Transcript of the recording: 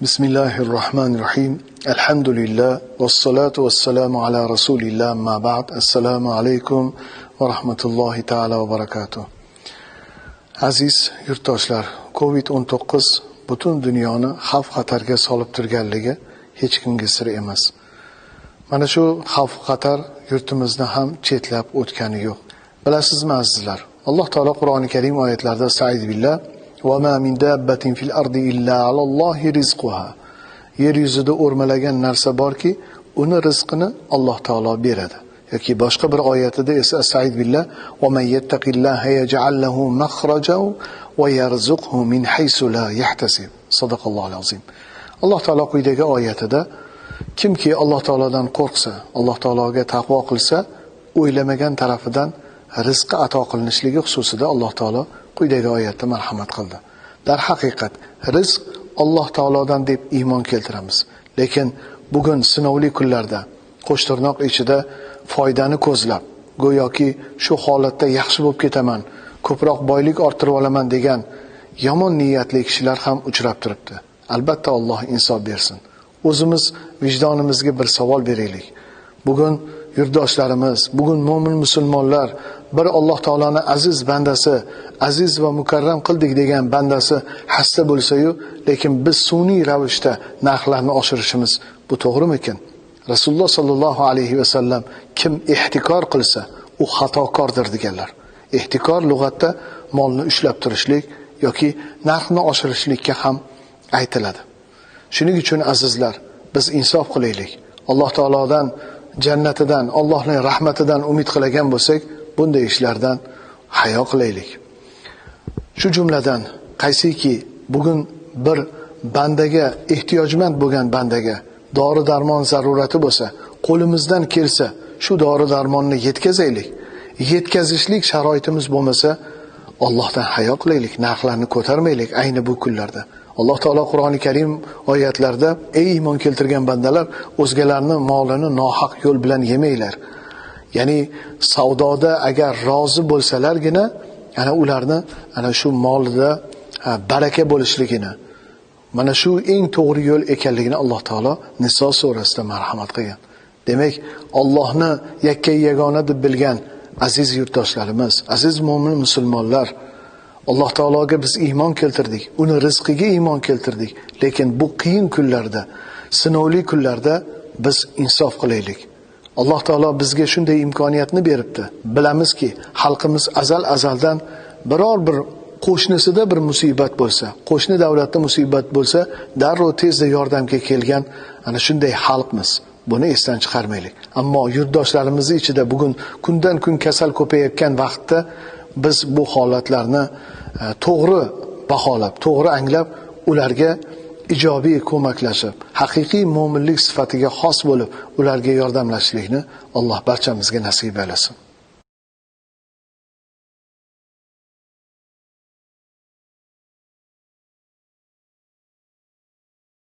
Bismillahirrahmanirrahim. Elhamdülillah ve salatu ve selamu ala Resulillah ma ba'd. Esselamu alaykum ve rahmetullahi teala ve barakatuh. Aziz yurtdoshlar, COVID-19 butun dunyoni xavf xatarga solib turganligi hech kimga sir emas. Mana shu xavf xatar yurtimizni ham chetlab o'tgani yo'q. Bilasizmi azizlar, Alloh taolo Qur'oni Karim oyatlarida Sa'id billah وَمَا مِنْ دَابَّةٍ فِي الْأَرْضِ إِلَّا عَلَى اللَّهِ رِزْقُهَا yer yuzida o'rmalagan narsa borki uni rizqini alloh taolo beradi yoki boshqa bir oyatida esa said billah وَمَنْ يَتَّقِ اللَّهَ يَجْعَلْ لَهُ مَخْرَجًا وَيَرْزُقْهُ مِنْ حَيْثُ لَا يَحْتَسِبُ sadaqallohu azim alloh taolo quyidagi oyatida kimki alloh taolodan qo'rqsa alloh taologa taqvo qilsa o'ylamagan tarafidan rizqi ato qilinishligi xususida alloh taolo quyidagi oyatda marhamat qildi. Darhaqiqat rizq alloh taolodan deb iymon keltiramiz. Lekin bugun sinovli kunlarda qo'shtirnoq ichida foydani ko'zlab go'yoki shu holatda yaxshi bo'lib ketaman ko'proq boylik orttirib olaman degan yomon niyatli kishilar ham uchrab turibdi. Albatta alloh insof bersin. O'zimiz vijdonimizga bir savol beraylik. Bugun yurtdoshlarimiz bugun mo'min musulmonlar bir alloh taoloni aziz bandasi aziz va mukarram qildik degan bandasi hasta bo'lsayu lekin biz sun'iy ravishda narxlarni oshirishimiz bu to'g'rimikin? Rasululloh sollallohu alayhi vasallam kim ehtikor qilsa u xatokordir deganlar. Ehtikor lug'atda molni ushlab turishlik yoki narxni oshirishlikka ham aytiladi. Shuning uchun azizlar biz insof qilaylik. Alloh taolodan jannatidan allohning rahmatidan umid qilagan bo'lsak bunday ishlardan hayo qilaylik. Shu jumladan qaysiki bugun bir bandaga ehtiyojmand bo'lgan bandaga dori darmon zarurati bo'lsa qo'limizdan kelsa shu dori darmonni yetkazaylik. Yetkazishlik sharoitimiz bo'lmasa Allohdan hayo qilaylik narxlarni ko'tarmaylik ayni bu kunlarda. Alloh taolo qur'oni karim oyatlarida ey iymon keltirgan bandalar o'zgalarni molini nohaq yo'l bilan yemanglar. Ya'ni savdoda agar rozi bo'lsalargina ana ularni ana shu molida baraka bo'lishligini mana shu eng to'g'ri yo'l ekanligini alloh taolo niso surasida marhamat qilgan. Demak ollohni yakka yagona deb bilgan aziz yurtdoshlarimiz aziz mo'min musulmonlar alloh taologa biz iymon keltirdik uni rizqiga iymon keltirdik. Lekin bu qiyin kunlarda sinovli kunlarda biz insof qilaylik. Alloh taolo bizga shunday imkoniyatni beribdi. Bilamizki xalqimiz azal azaldan biror bir qo'shnisida bir musibat bo'lsa qo'shni davlatda musibat bo'lsa darrov tezda yordamga kelgan ana shunday xalqmiz. Buni esdan chiqarmaylik. Ammo yurtdoshlarimizni ichida bugun kundan kun kasal ko'payayotgan vaqtda biz bu holatlarni e, to'g'ri baholab to'g'ri anglab ularga ijobiy ko'maklashib haqiqiy mo'minlik sifatiga xos bo'lib ularga yordamlashishlikni alloh barchamizga nasib aylasin.